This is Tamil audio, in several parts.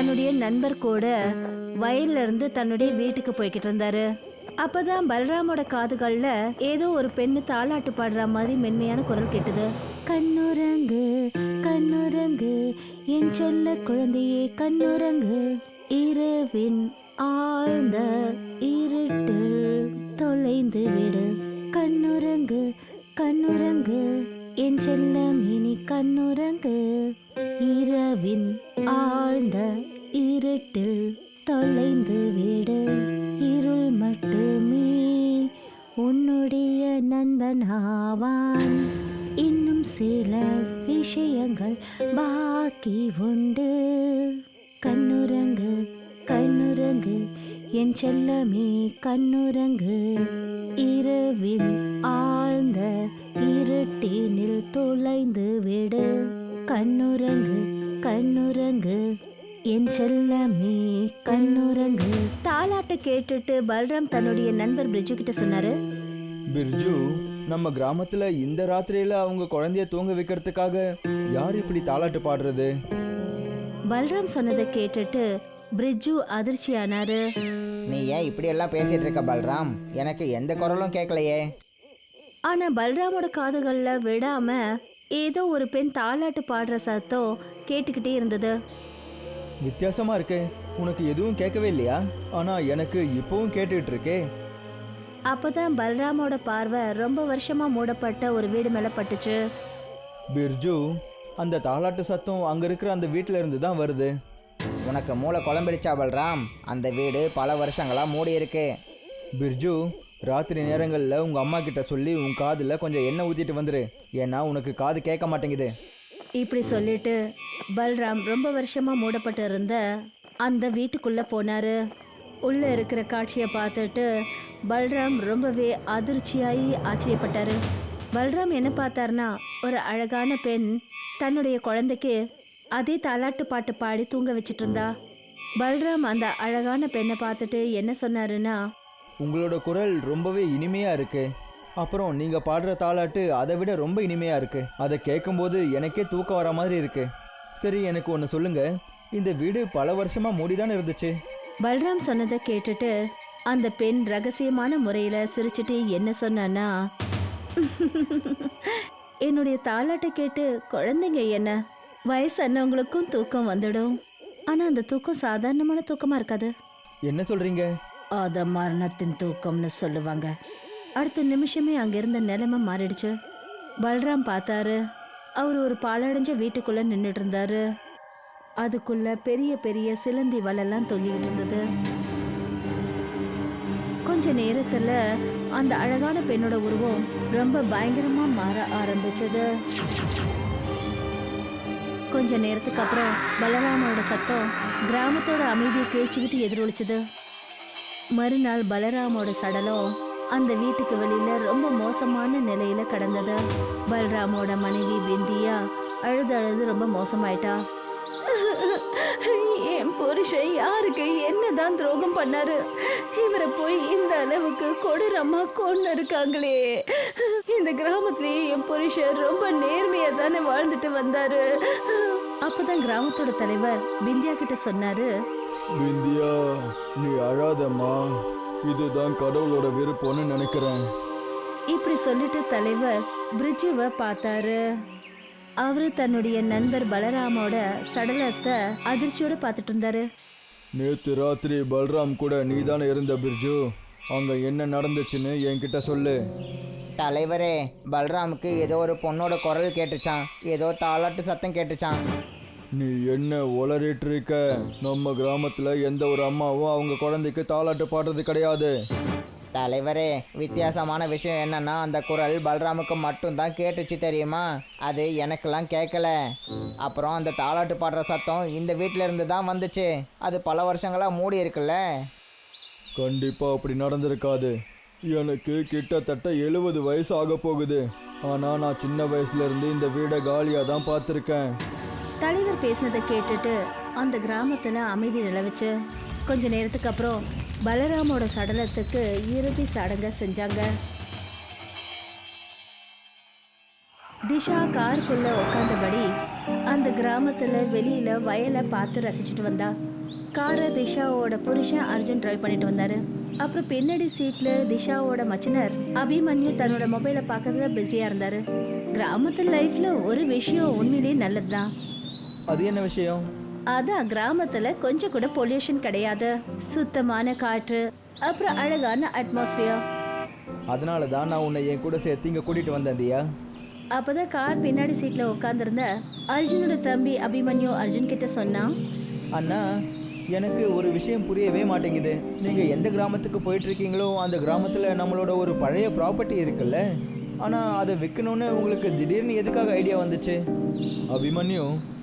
தன்னுடைய நண்பர் கூட வயல்ல இருந்து தன்னுடைய வீட்டுக்கு போய்கிட்டு இருந்தாரு. அப்பதான் பலராமோட காதுகள்ல ஏதோ ஒரு பெண்ணு தாளாட்டு பாடுற மாதிரி மென்மையான குரல் கேட்டது. கண்ணுரங்கு கண்ணுரங்கு என் செல்ல குழந்தையே கண்ணுரங்கு இரவின் ஆழ்ந்த இருட்டில் தொலைந்து விடு. கண்ணுரங்கு கண்ணுரங்கு என் செல்லம் இனி கண்ணுரங்கு இரவின் ஆழ்ந்த இருட்டில் தொலைந்து விடு. இருள் மட்டுமே உன்னுடைய நண்பன் ஆவான் இன்னும் சில விஷயங்கள் பாக்கி உண்டு. கண்ணுரங்கு கண்ணுரங்கு என் செல்லமே கண்ணுரங்கு இரவில் ஆழ்ந்த இருட்டினில் தொலைந்து விடு. கண்ணுரங்கு கண்ணுரங்கு என் செல்லமே கண்ணுரங்கு தாலாட்ட கேட்டுட்டு பல்ராம் தன்னுடைய நண்பர் பிரிட்ஜு கிட்ட சொன்னாரு. பிர்ஜு நம்ம கிராமத்துல இந்த ராத்திரியில அவங்க குழந்தைய தூங்க வைக்கிறதுக்காக யார் இப்படி தாலாட்டு பாடுறது? பல்ராம் சொன்னதை கேட்டுட்டு பிரிட்ஜு அதிர்ச்சியானாரு. நீ ஏன் இப்படி எல்லாம் பேசிட்டு இருக்க பல்ராம்? எனக்கு எந்த குரலும் கேட்கலையே. ஆனா பல்ராமோட காதுகள்ல விடாம ஏதோ ஒரு பெண் தாலாட்டு பாடுற சத்தம் கேட்டுக்கிட்டே இருந்தது. வித்தியாசமா இருக்கே. உனக்கு எதுவும் கேட்கவே இல்லையா? ஆனா எனக்கு இப்பவும் கேட்டுட்டு இருக்கே அப்பதான் பல்ராமோட பார்வை ரொம்ப வருஷமா மூடப்பட்ட ஒரு வீடு மேல பட்டுச்சு. பிர்ஜு அந்த தாலாட்டு சத்தம் அங்க இருக்கிற அந்த வீட்ல இருந்து தான் வருது. உனக்கு மூளை குழம்பிடுச்சா பல்ராம்? அந்த வீடு பல வருஷங்களா மூடி இருக்கு பிர்ஜு ராத்திரி நேரங்களில் உங்க அம்மா கிட்ட சொல்லி உன் காதுல கொஞ்சம் எண்ணெய் ஊத்திட்டு வந்துரு. ஏன்னா உனக்கு காது கேட்க மாட்டேங்குது. இப்படி சொல்லிட்டு பல்ராம் ரொம்ப வருஷமா மூடப்பட்டு இருந்த அந்த வீட்டுக்குள்ள போனாரு. உள்ள இருக்கிற காட்சியை பார்த்துட்டு பல்ராம் ரொம்பவே அதிர்ச்சியாகி ஆச்சரியப்பட்டாரு. பல்ராம் என்ன பார்த்தாருன்னா ஒரு அழகான பெண் தன்னுடைய குழந்தைக்கு அதே தாலாட்டு பாட்டு பாடி தூங்க வச்சிட்டு இருந்தா பல்ராம் அந்த அழகான பெண்ணை பார்த்துட்டு என்ன சொன்னாருன்னா உங்களோட குரல் ரொம்பவே இனிமையா இருக்கு. அப்புறம் நீங்க பாடுற தாலாட்டு அதை விட ரொம்ப இனிமையா இருக்கு. அதை கேட்கும்போது எனக்கே தூக்கம் வர மாதிரி இருக்கு. சரி எனக்கு ஒன்று சொல்லுங்க. இந்த வீடு பல வருஷமா மூடிதானே இருந்துச்சு? பல்ராம் சொன்னதை கேட்டுட்டு அந்த பெண் ரகசியமான முறையில சிரிச்சிட்டு என்ன சொன்னான்னா என்னுடைய தாலாட்டை கேட்டு குழந்தைங்க என்ன? வயசானவங்களுக்கும் தூக்கம் வந்துடும். ஆனா அந்த தூக்கம் சாதாரணமான தூக்கமா இருக்காது. என்ன சொல்றீங்க? அத மரணத்தின் தூக்கம்னு சொல்லுவாங்க. அடுத்த நிமிஷமே அங்கிருந்த நிலைமை மாறிடுச்சு. பல்ராம் பார்த்தாரு. அவர் ஒரு பாலடைஞ்ச வீட்டுக்குள்ள நின்றுட்டு இருந்தாரு அதுக்குள்ள பெரிய பெரிய சிலந்தி வலெல்லாம் தொங்கிக்கிட்டு இருந்தது. கொஞ்ச நேரத்துல அந்த அழகான பெண்ணோட உருவம் ரொம்ப பயங்கரமா மாற ஆரம்பிச்சது. கொஞ்ச நேரத்துக்கு அப்புறம் பலராமோட சத்தம் கிராமத்தோட அமைதியை கிழிச்சுக்கிட்டு எதிரொலிச்சது. மறுநாள் பலராமோட சடலம் அந்த வீட்டுக்கு வெளியில ரொம்ப மோசமான நிலையில கடந்தது. பலராமோட மனைவி பிந்தியா அழுது அழுது ரொம்ப மோசமாயிட்டா. என் புருஷன் யாருக்கு என்னதான் துரோகம் பண்ணாரு? இவரை போய் இந்த அளவுக்கு கொடூரமா கொண்டு இருக்காங்களே இந்த கிராமத்திலேயே என் புருஷன் ரொம்ப நேர்மையா தானே வாழ்ந்துட்டு வந்தாரு. அப்பதான் கிராமத்தோட தலைவர் பிந்தியா கிட்ட சொன்னாரு பிந்தியா நீ அழாதம்மா. இதுதான் கடவுளோட விருப்பம்னு நினைக்கிறேன். இப்படி சொல்லிட்டு தலைவர் பிரிட்ஜுவை பார்த்தாரு. அவரு தன்னுடைய நண்பர் பலராமோட சடலத்தை அதிர்ச்சியோட பார்த்துட்டு இருந்தாரு. நேத்து ராத்திரி பல்ராம் கூட நீ தானே இருந்த பிர்ஜு? அங்க என்ன நடந்துச்சுன்னு என்கிட்ட சொல்லு. தலைவரே பல்ராமுக்கு ஏதோ ஒரு பொண்ணோட குரல் கேட்டுச்சான் ஏதோ தாலாட்டு சத்தம் கேட்டுச்சான் நீ என்ன உளறிட்டு இருக்க நம்ம கிராமத்துல எந்த ஒரு அம்மாவும் அவங்க குழந்தைக்கு தாலாட்டு பாடுறது கிடையாது. தலைவரே வித்தியாசமான விஷயம் என்னன்னா அந்த குரல் பல்ராமுக்கு மட்டும்தான் கேட்டுச்சு தெரியுமா? அது எனக்கெல்லாம் கேட்கல அப்புறம் அந்த தாலாட்டு பாடுற சத்தம் இந்த வீட்டில இருந்து தான் வந்துச்சு. அது பல வருஷங்களா மூடி இருக்குல்ல. கண்டிப்பா அப்படி நடந்திருக்காது. எனக்கு கிட்டத்தட்ட எழுபது வயசு ஆக போகுது. ஆனா நான் சின்ன வயசுல இருந்து இந்த வீடை காலியா தான் பார்த்துருக்கேன். பேசினதை கேட்டுட்டு அந்த கிராமத்தில் அமைதி நிலவுச்சு. கொஞ்ச நேரத்துக்கு அப்புறம் பலராமோட சடலத்துக்கு இறுதி சடங்கை செஞ்சாங்க. திஷா காருக்குள்ள உட்காந்தபடி அந்த கிராமத்துல வெளியில வயலை பார்த்து ரசிச்சுட்டு வந்தா. காரை திஷாவோட புருஷன் அர்ஜுன் டிரைவ் பண்ணிட்டு வந்தாரு. அப்புறம் பின்னாடி சீட்ல திஷாவோட மச்சினர் அபிமன்யு தன்னோட மொபைலை பார்க்கறதுல பிஸியா இருந்தாரு. கிராமத்து லைஃப்ல ஒரு விஷயம் உண்மையிலேயே நல்லதுதான். அது என்ன விஷயம்? அதான் கிராமத்துல கொஞ்சம் கூட பொல்யூஷன் கிடையாது. சுத்தமான காற்று அப்புறம் அழகான அட்மாஸ்பியர் அதனால தான் நான் உன்னை என் கூட சேர்த்து இங்கே கூட்டிகிட்டு வந்தேன் தியா. அப்பதான் கார் பின்னாடி சீட்ல உட்காந்துருந்த அர்ஜுனோட தம்பி அபிமன்யு அர்ஜுன் கிட்ட சொன்னான். அண்ணா எனக்கு ஒரு விஷயம் புரியவே மாட்டேங்குது. நீங்கள் எந்த கிராமத்துக்கு போயிட்டு இருக்கீங்களோ அந்த கிராமத்தில் நம்மளோட ஒரு பழைய ப்ராப்பர்ட்டி இருக்குல்ல? ஆனால் அதை விற்கணும்னு உங்களுக்கு திடீர்னு எதுக்காக ஐடியா வந்துச்சு? அபிமன்யு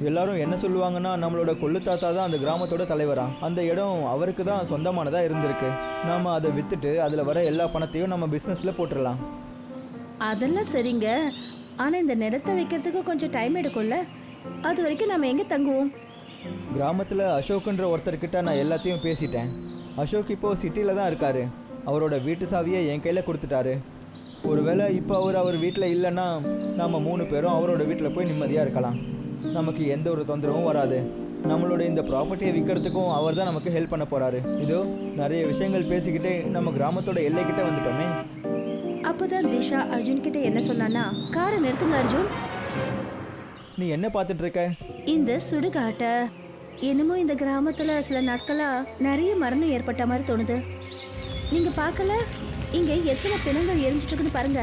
எல்லாரும் என்ன சொல்லுவாங்கன்னா நம்மளோட கொள்ளு தாத்தா தான் அந்த கிராமத்தோட தலைவரா. அந்த இடம் அவருக்கு தான் சொந்தமானதாக இருந்திருக்கு. நாம் அதை விற்றுட்டு அதில் வர எல்லா பணத்தையும் நம்ம பிஸ்னஸில் போட்டுடலாம் அதெல்லாம் சரிங்க. ஆனா இந்த நிலத்தை வைக்கிறதுக்கு கொஞ்சம் டைம் எடுக்கும்ல? அது வரைக்கும் நம்ம எங்க தங்குவோம்? கிராமத்தில் அசோக்குன்ற ஒருத்தர்கிட்ட நான் எல்லாத்தையும் பேசிட்டேன். அசோக் இப்போ சிட்டியில் தான் இருக்காரு. அவரோட வீட்டு சாவியை என் கையில் கொடுத்துட்டாரு. ஒருவேளை இப்போ அவர் அவர் வீட்டில் இல்லைன்னா நம்ம மூணு பேரும் அவரோட வீட்டில் போய் நிம்மதியாக இருக்கலாம். நமக்கு எந்த ஒரு தொந்தரவும் வராது. நம்மளோட இந்த ப்ராப்பர்ட்டியை விற்கிறதுக்கும் அவர் தான் நமக்கு ஹெல்ப் பண்ண போகிறாரு இதோ நிறைய விஷயங்கள் பேசிக்கிட்டே நம்ம கிராமத்தோட எல்லைக்கிட்ட வந்துட்டோமே. அப்பதான் திஷா அர்ஜுன் கிட்ட என்ன சொன்னான்னா காரை நிறுத்துங்க அர்ஜுன். நீ என்ன பார்த்துட்டு இருக்க? இந்த சுடுகாட்டை. என்னமோ இந்த கிராமத்துல சில நாட்களா நிறைய மரணம் ஏற்பட்ட மாதிரி தோணுது. நீங்க பார்க்கல? இங்க எத்தனை பிணங்கள் எரிஞ்சிட்டு இருக்குன்னு பாருங்க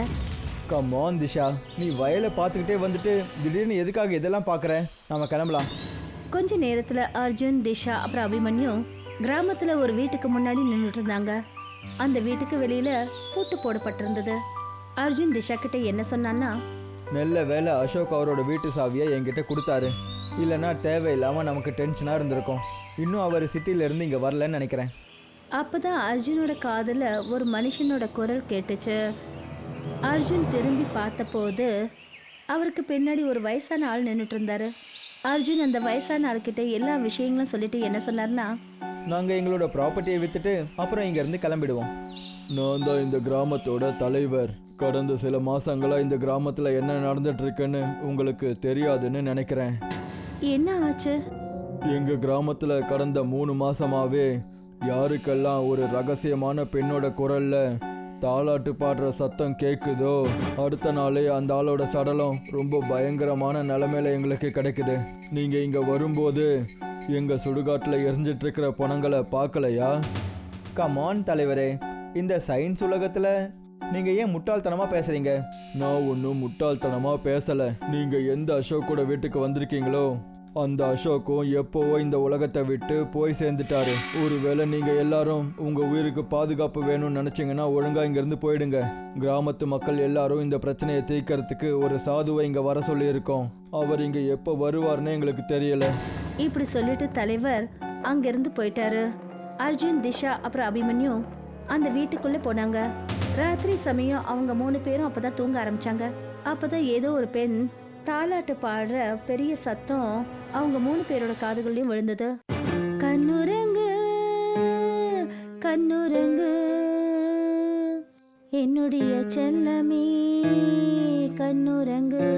கம்மான் திஷா நீ வயலை பார்த்துக்கிட்டே வந்துட்டு திடீர்னு எதுக்காக இதெல்லாம் பார்க்குற? நம்ம கிளம்பலாம். கொஞ்ச நேரத்துல அர்ஜுன் திஷா அப்புறம் அபிமன்யு கிராமத்துல ஒரு வீட்டுக்கு முன்னாடி நின்றுட்டு இருந்தாங்க. அந்த வீட்டுக்கு வெளியில பூட்டு போடப்பட்டிருந்தது. அர்ஜுன் திஷா கிட்ட என்ன சொன்னான்னா நல்ல வேலை அசோக் அவரோட வீட்டு சாவியை என்கிட்ட கொடுத்தாரு. இல்லைன்னா தேவையில்லாமல் நமக்கு டென்ஷனாக இருந்திருக்கும். இன்னும் அவர் சிட்டியிலேருந்து இங்கே வரலன்னு நினைக்கிறேன். அப்பதான் அர்ஜுனோட காதுல ஒரு மனுஷனோட குரல் கேட்டுச்சு. அர்ஜுன் திரும்பி பார்த்தபோது அவருக்கு பின்னாடி ஒரு வயசான ஆள் நின்றுட்டு இருந்தாரு. அர்ஜுன் அந்த வயசான ஆள்கிட்ட எல்லா விஷயங்களும் சொல்லிட்டு என்ன சொன்னார்னா நாங்கள் எங்களோட ப்ராப்பர்ட்டியை விற்றுட்டு அப்புறம் இங்கேருந்து கிளம்பிடுவோம். நான் தான் இந்த கிராமத்தோட தலைவர். கடந்த சில மாசங்களா இந்த கிராமத்தில் என்ன நடந்துட்டு இருக்குன்னு உங்களுக்கு தெரியாதுன்னு நினைக்கிறேன். என்ன ஆச்சு? எங்க கிராமத்துல கடந்த மூணு மாசமாவே யாருக்கெல்லாம் ஒரு ரகசியமான பெண்ணோட குரல்ல தாலாட்டு பாடுற சத்தம் கேக்குதோ அடுத்த நாளே அந்த ஆளோட சடலம் ரொம்ப பயங்கரமான நிலைமையில எங்களுக்கு கிடைக்குது. நீங்க இங்க வரும்போது எங்க சுடுகாட்டுல எரிஞ்சிட்டு இருக்கிற பணங்களை பார்க்கலையா? கமான் தலைவரே. இந்த சயின்ஸ் உலகத்துல நீங்க ஏன் முட்டாள்தனமா பேசுறீங்க? நான் ஒன்றும் முட்டாள்தனமா பேசல. நீங்க எந்த அசோக்கோட வீட்டுக்கு வந்திருக்கீங்களோ அந்த அசோக்கும் எப்போவோ இந்த உலகத்தை விட்டு போய் சேர்ந்துட்டாரு. ஒருவேளை நீங்க எல்லாரும் உங்க உயிருக்கு பாதுகாப்பு வேணும்னு நினைச்சீங்கன்னா ஒழுங்கா இங்கிருந்து போயிடுங்க. கிராமத்து மக்கள் எல்லாரும் இந்த பிரச்சனையை தீர்க்கறதுக்கு ஒரு சாதுவை இங்க வர சொல்லி இருக்கோம் அவர் இங்க எப்போ வருவார்னு எங்களுக்கு தெரியல. இப்படி சொல்லிட்டு தலைவர் அங்கிருந்து போயிட்டாரு. அர்ஜுன் திஷா அப்புறம் அபிமன்யு அந்த வீட்டுக்குள்ளே போனாங்க. ராத்திரி சமயம் அவங்க மூணு பேரும் அப்பதான் தூங்க ஆரம்பிச்சாங்க. அப்பதான் ஏதோ ஒரு பெண் தாலாட்டு பாடுற பெரிய சத்தம் அவங்க மூணு பேரோட காதுகள்லயும் விழுந்தது. கண்ணுரங்கு கண்ணுரங்கு என்னுடைய செல்லமே கண்ணுரங்கு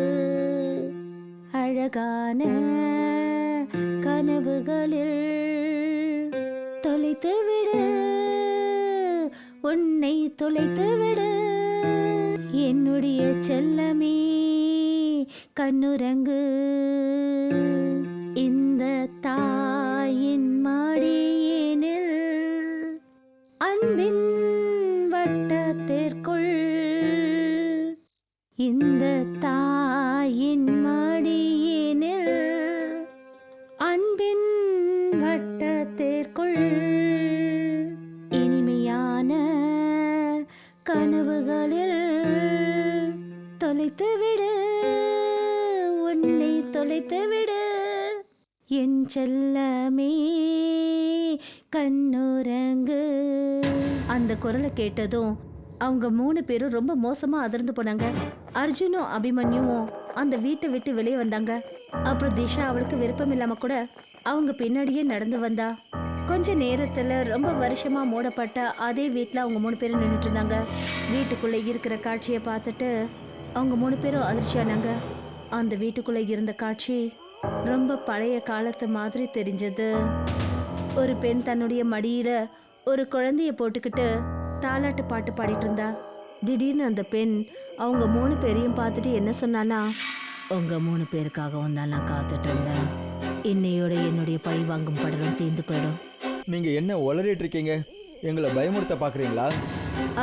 அழகான கனவுகளில் தொலைத்து விடு. உன்னை தொலைத்து விடு. என்னுடைய செல்லமே கண்ணுரங்கு இந்த தாயின் மாடியினில் அன்பின் வட்டத்திற்குள். இந்த தாயின் மடியினில் அன்பின் வட்டத்திற்குள். இனிமையான கனவுகளில் தொலைத்துவிடு. தொலைத்து விடு. என் செல்லமே கண்ணுரங்கு அந்த குரலை கேட்டதும் அவங்க மூணு பேரும் ரொம்ப மோசமா அதிர்ந்து போனாங்க. அர்ஜுனும் அபிமன்யுவும் அந்த வீட்டை விட்டு வெளியே வந்தாங்க. அப்புறம் திஷா அவளுக்கு விருப்பம் இல்லாம கூட அவங்க பின்னாடியே நடந்து வந்தா. கொஞ்ச நேரத்துல ரொம்ப வருஷமா மூடப்பட்ட அதே வீட்டில் அவங்க மூணு பேரும் நின்றுட்டு இருந்தாங்க. வீட்டுக்குள்ள இருக்கிற காட்சியை பார்த்துட்டு அவங்க மூணு பேரும் அதிர்ச்சியானாங்க. அந்த வீட்டுக்குள்ள இருந்த காட்சி ரொம்ப பழைய காலத்து மாதிரி தெரிஞ்சது. ஒரு பெண் தன்னுடைய மடியில ஒரு குழந்தைய போட்டுக்கிட்டு தாலாட்டு பாட்டு பாடிட்டு இருந்தா. திடீர்னு அந்த பெண் அவங்க மூணு பேரையும் பார்த்துட்டு என்ன சொன்னானா உங்க மூணு பேருக்காகவும் தான் நான் காத்துட்டு இருந்தேன். இன்னையோட என்னுடைய பழி வாங்கும் படலம் தீர்ந்து போயிடும். நீங்க என்ன உளறிட்டு இருக்கீங்க? எங்களை பயமுறுத்த பாக்குறீங்களா?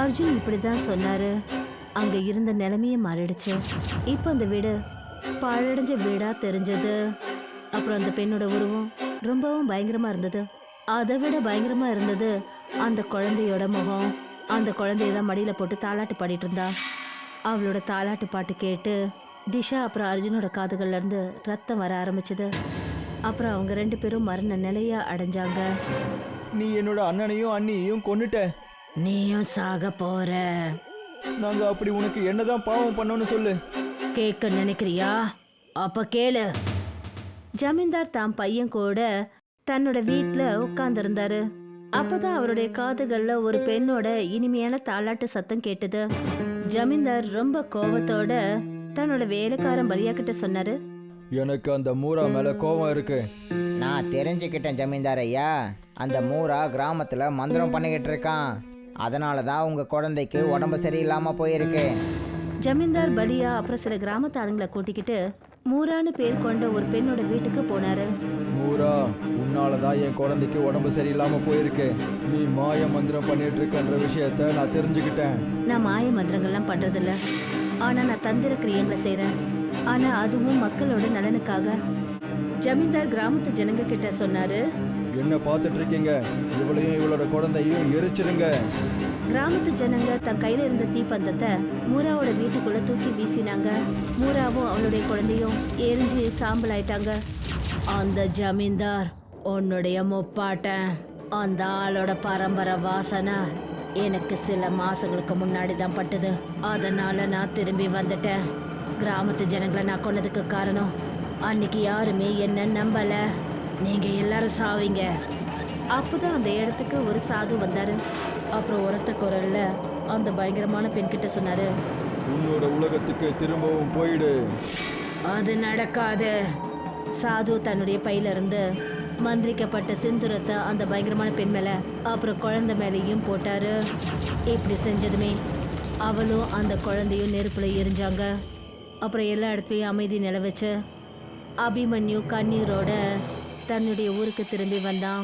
அர்ஜுன் இப்படி தான் சொன்னாரு. அங்க இருந்த நிலைமையே மாறிடுச்சு. இப்போ அந்த வீடு பாழடைஞ்ச வீடா தெரிஞ்சது. அப்புறம் அந்த பெண்ணோட உருவம் ரொம்பவும் பயங்கரமா இருந்தது. அதை விட பயங்கரமா இருந்தது அந்த குழந்தையோட முகம். அந்த குழந்தைய தான் மடியில போட்டு தாலாட்டு பாடிட்டு இருந்தா. அவளோட தாலாட்டு பாட்டு கேட்டு திஷா அப்புறம் அர்ஜுனோட காதுகள்ல இருந்து ரத்தம் வர ஆரம்பிச்சது. அப்புறம் அவங்க ரெண்டு பேரும் மரண நிலையா அடைஞ்சாங்க. நீ என்னோட அண்ணனையும் அண்ணியையும் கொன்னுட்ட. நீயும் சாக போற. நாங்க அப்படி உனக்கு என்னதான் பாவம் பண்ணோம்னு சொல்லு. கேட்க நினைக்கிறியா? அப்ப கேளு. ஜமீன்தார் தாம் பையன் கூட தன்னோட வீட்ல உட்கார்ந்திருந்தாரு. அப்பதான் அவருடைய காதுகள்ல ஒரு பெண்ணோட இனிமையான தாலாட்டு சத்தம் கேட்டது. ஜமீன்தார் ரொம்ப கோவத்தோட தன்னோட வேலைக்காரன் பலியா கிட்ட சொன்னாரு. எனக்கு அந்த மூரா மேல கோவம் இருக்கு. நான் தெரிஞ்சுக்கிட்டேன் ஜமீன்தார் ஐயா. அந்த மூரா கிராமத்தில் மந்திரம் பண்ணிக்கிட்டு இருக்கான். அதனால தான் உங்கள் குழந்தைக்கு உடம்பு சரியில்லாமல் போயிருக்கு. ஜமீன்தார் பலியா அப்புறம் சில கிராமத்து ஆளுங்களை கூட்டிக்கிட்டு மூரான்னு பேர் கொண்ட ஒரு பெண்ணோட வீட்டுக்கு போனாரு. மூரா உன்னால தான் என் குழந்தைக்கு உடம்பு சரியில்லாம போயிருக்கு. நீ மாய மந்திரம் பண்ணிட்டு இருக்கன்ற விஷயத்த நான் தெரிஞ்சுக்கிட்டேன். நான் மாய மந்திரங்கள்லாம் பண்றதில்ல. ஆனா நான் தந்திர கிரியங்களை செய்றேன். ஆனா அதுவும் மக்களோட நலனுக்காக. ஜமீன்தார் கிராமத்து ஜனங்க கிட்ட சொன்னாரு என்ன பார்த்துட்டு இருக்கீங்க இவளையும் இவளோட குழந்தையும் எரிச்சிருங்க. கிராமத்து ஜனங்க தன் கையில இருந்த தீப்பந்தத்தை மூராவோட வீட்டுக்குள்ள தூக்கி வீசினாங்க. மூராவும் அவளுடைய குழந்தையும் எரிஞ்சு சாம்பல் ஆயிட்டாங்க அந்த ஜமீன்தார் உன்னுடைய முப்பாட்டன் அந்த ஆளோட பரம்பரை வாசனை எனக்கு சில மாசங்களுக்கு முன்னாடி தான் பட்டது. அதனால நான் திரும்பி வந்துட்டேன். கிராமத்து ஜனங்களை நான் கொன்னதுக்கு காரணம் அன்னைக்கு யாருமே என்ன நம்பல. நீங்க எல்லாரும் சாவீங்க. அப்போதான் அந்த இடத்துக்கு ஒரு சாது வந்தாரு. அப்புறம் உரத்த குரல்ல அந்த பயங்கரமான பெண் கிட்ட சொன்னாரு. உன்னோட உலகத்துக்கு திரும்பவும் போயிடு. அது நடக்காது. சாது தன்னுடைய பையில இருந்து மந்திரிக்கப்பட்ட சிந்துரத்தை அந்த பயங்கரமான பெண் மேல அப்புறம் குழந்தை மேலேயும் போட்டாரு. இப்படி செஞ்சதுமே அவளும் அந்த குழந்தையும் நெருப்புல எரிஞ்சாங்க. அப்புறம் எல்லா இடத்துலையும் அமைதி நிலவச்சு. அபிமன்யு கண்ணீரோட தன்னுடைய ஊருக்கு திரும்பி வந்தான்.